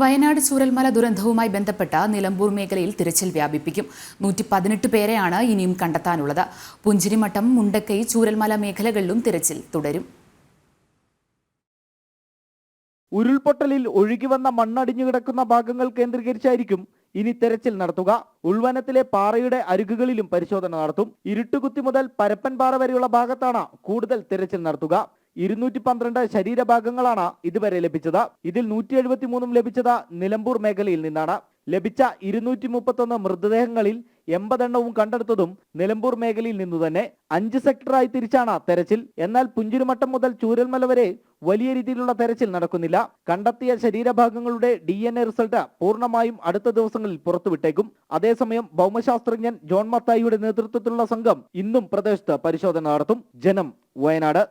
വയനാട് ചൂരൽമല ദുരന്തവുമായി ബന്ധപ്പെട്ട നിലമ്പൂർ മേഖലയിൽ തിരച്ചിൽ വ്യാപിപ്പിക്കും. നൂറ്റി പതിനെട്ട് പേരെയാണ് ഇനിയും കണ്ടെത്താനുള്ളത്. പുഞ്ചിരിമട്ടം മുണ്ടക്കൈ ചൂരൽമല മേഖലകളിലും തിരച്ചിൽ തുടരും. ഉരുൾപൊട്ടലിൽ ഒഴുകിവന്ന മണ്ണടിഞ്ഞു കിടക്കുന്ന ഭാഗങ്ങൾ കേന്ദ്രീകരിച്ചായിരിക്കും ഇനി തെരച്ചിൽ നടത്തുക. ഉൾവനത്തിലെ പാറയുടെ അരികുകളിലും പരിശോധന നടത്തും. ഇരുട്ടുകുത്തി മുതൽ പരപ്പൻപാറ വരെയുള്ള ഭാഗത്താണ് കൂടുതൽ തെരച്ചിൽ നടത്തുക. ഇരുന്നൂറ്റി പന്ത്രണ്ട് ശരീരഭാഗങ്ങളാണ് ഇതുവരെ ലഭിച്ചത്. ഇതിൽ നൂറ്റി എഴുപത്തി മൂന്നും ലഭിച്ചത് നിലമ്പൂർ മേഖലയിൽ നിന്നാണ്. ലഭിച്ച ഇരുന്നൂറ്റി മുപ്പത്തൊന്ന് മൃതദേഹങ്ങളിൽ എൺപതെണ്ണവും കണ്ടെടുത്തതും നിലമ്പൂർ മേഖലയിൽ നിന്നു തന്നെ. അഞ്ച് സെക്ടറായി തിരിച്ചാണ് തെരച്ചിൽ. എന്നാൽ പുഞ്ചിരിമട്ടം മുതൽ ചൂരൽമല വരെ വലിയ രീതിയിലുള്ള തെരച്ചിൽ നടക്കുന്നില്ല. കണ്ടെത്തിയ ശരീരഭാഗങ്ങളുടെ ഡി എൻ എ റിസൾട്ട് പൂർണമായും അടുത്ത ദിവസങ്ങളിൽ പുറത്തുവിട്ടേക്കും. അതേസമയം ഭൗമശാസ്ത്രജ്ഞൻ ജോൺ മത്തായിയുടെ നേതൃത്വത്തിലുള്ള സംഘം ഇന്നും പ്രദേശത്ത് പരിശോധന നടത്തും. ജനം വയനാട്.